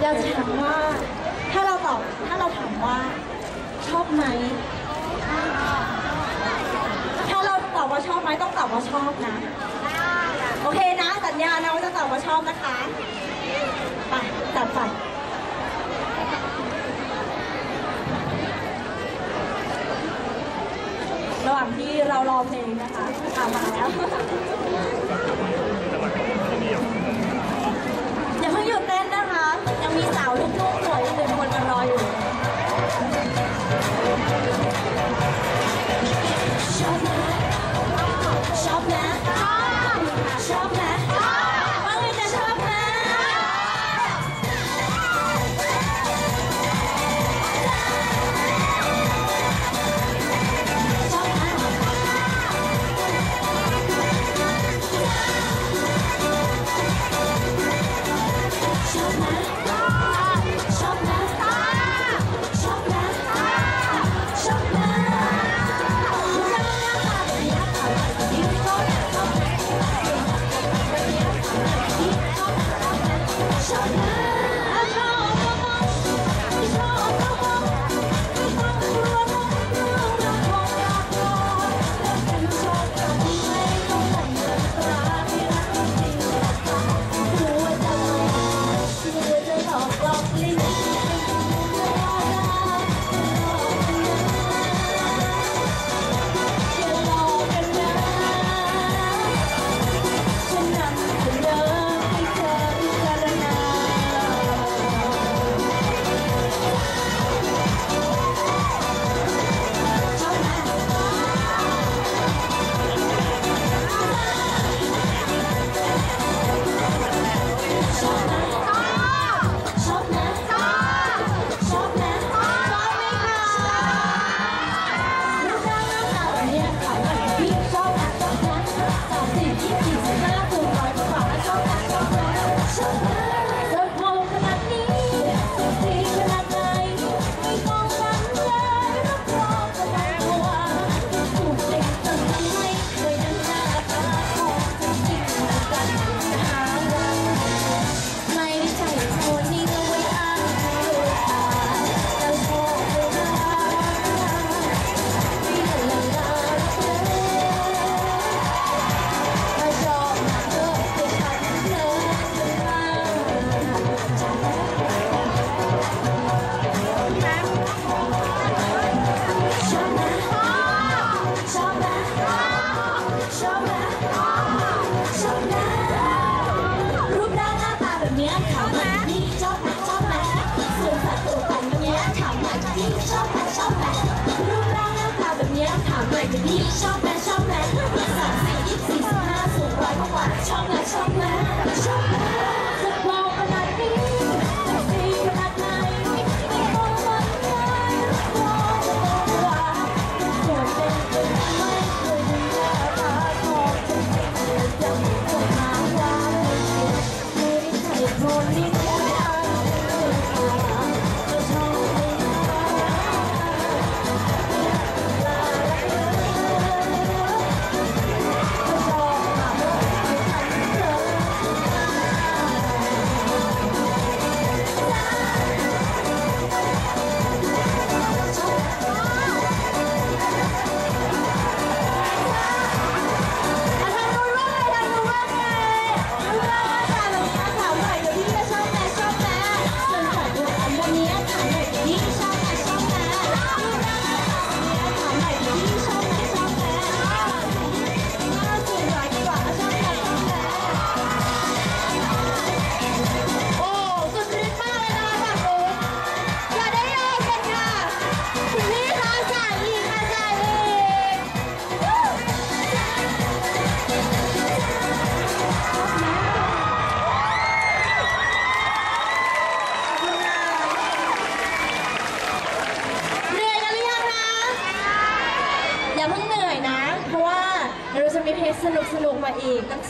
อยากจะถามว่า ถ้าเราตอบ ถ้าเราถามว่า ชอบไหม ถ้าเราตอบว่าชอบไหมต้องตอบว่าชอบนะ โอเคนะ สัญญานะว่าจะตอบว่าชอบนะคะ ไปตัดไประหว่างที่เรารอเพลงนะคะตามมาแล้ว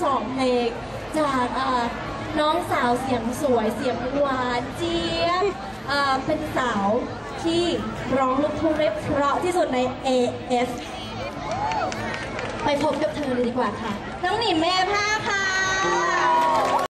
สองเพลงจากน้องสาวเสียงสวยเสียงหวานเจี๊ยบเป็นสาวที่ร้องลูกทุ่งได้เพราะที่สุดใน AF ไปพบกับเธอเลยดีกว่าค่ะ น้องหนิมเมผ้าค่ะ